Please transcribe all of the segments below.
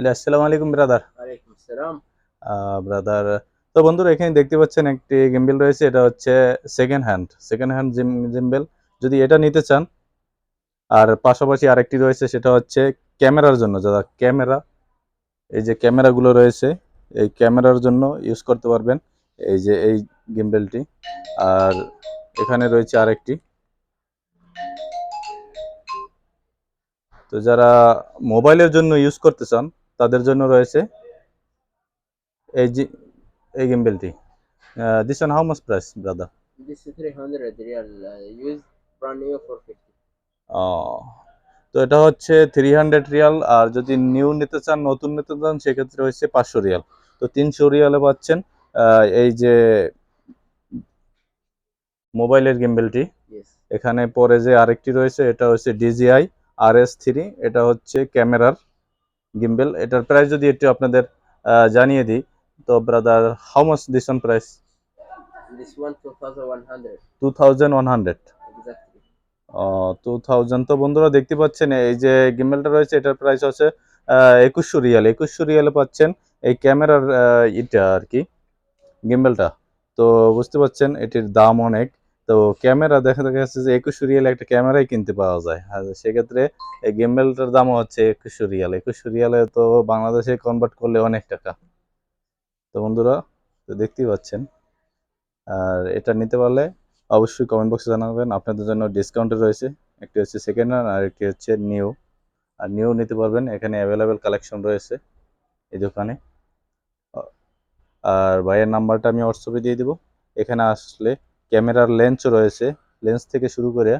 Hello আসসালামু আলাইকুম brother ওয়ালাইকুম আসসালাম। ব্রাদার তো বন্ধুরা এখানে দেখতে পাচ্ছেন একটি গিম্বেল রয়েছে এটা হচ্ছে second hand second hand gym gimbal যদি এটা নিতে চান আর পাশাপাশি আরেকটি রয়েছে সেটা হচ্ছে ক্যামেরার জন্য যারা ক্যামেরা। এই যে ক্যামেরাগুলো রয়েছে এই ক্যামেরার জন্য ইউজ করতে পারবেন এই যে এই গিম্বেলটি আর এখানে রয়েছে আরেকটি। তো যারা মোবাইলের জন্য ইউজ করতে চান তাদের জন্য রয়েছে এই যে এই গিম্বেলটি। This one how much price দাদা is 300 real uh, used brand new for 50 তো এটা হচ্ছে থ্রি হান্ড্রেড রিয়াল আর যদি নিউ নিতে চান নতুন নিতে চান সেক্ষেত্রে হচ্ছে পাঁচশো রিয়াল তো তিনশো রিয়ালে পাচ্ছেন এই যে মোবাইলের গিম্বেলটি। এখানে পরে যে আরেকটি রয়েছে এটা হচ্ছে ডিজিআই আর এস থ্রি এটা হচ্ছে ক্যামেরার। গিম্বেল এটার প্রাইস যদি একটু আপনাদের জানিয়ে দিই তো brother how much this one price 2100 thousand one hundred exactly. Two thousand তো বন্ধুরা দেখতে পাচ্ছেন এই যে গিম্বেলটা রয়েছে এটার প্রাইস হচ্ছে একুশশো রিয়াল। একুশশো রিয়ালে পাচ্ছেন এই ক্যামেরার ইটা আর কি গিম্বেলটা। তো বুঝতে পারছেন এটির দাম অনেক। তো ক্যামেরা দেখা দেখা যাচ্ছে যে একুশ রিয়ালে একটা ক্যামেরাই কিনতে পাওয়া যায়। আর সেক্ষেত্রে এই গিম্বেলটার দামও হচ্ছে একুশ রিয়াল। একুশ রিয়ালে তো বাংলাদেশে কনভার্ট করলে অনেক টাকা। তো বন্ধুরা, তো দেখতেই পাচ্ছেন। আর এটা নিতে পারলে অবশ্যই কমেন্ট বক্সে জানাবেন। আপনাদের জন্য ডিসকাউন্টে রয়েছে। একটি হচ্ছে সেকেন্ড হ্যান্ড আর একটি হচ্ছে নিউ আর নিউ নিতে পারবেন। এখানে অ্যাভেলেবেল কালেকশন রয়েছে এই দোকানে। আর ভাইয়ের নাম্বারটা আমি হোয়াটসঅ্যাপে দিয়ে দিব। এখানে আসলে ক্যামেরার লেন্সও রয়েছে। লেন্স থেকে শুরু করে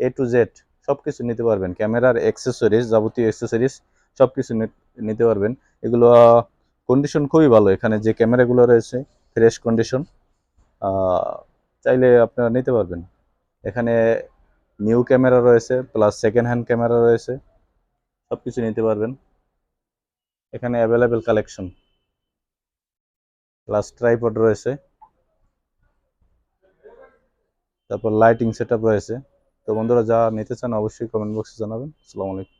এ টু জেড সব কিছু নিতে পারবেন। ক্যামেরার অ্যাক্সেসরিজ যাবতীয় অ্যাক্সেসরিজ সব কিছু নিতে পারবেন। এগুলো কন্ডিশন খুবই ভালো। এখানে যে ক্যামেরাগুলো রয়েছে ফ্রেশ কন্ডিশন চাইলে আপনারা নিতে পারবেন। এখানে নিউ ক্যামেরা রয়েছে প্লাস সেকেন্ড হ্যান্ড ক্যামেরা রয়েছে সব কিছু নিতে পারবেন। এখানে অ্যাভেলেবেল কালেকশন প্লাস ট্রাইপড রয়েছে। তারপর লাইটিং সেট রয়েছে। তো বন্ধুরা যা নিতে চান অবশ্যই কমেন্ট বক্সে জানাবেন। আসসালামু আলাইকুম।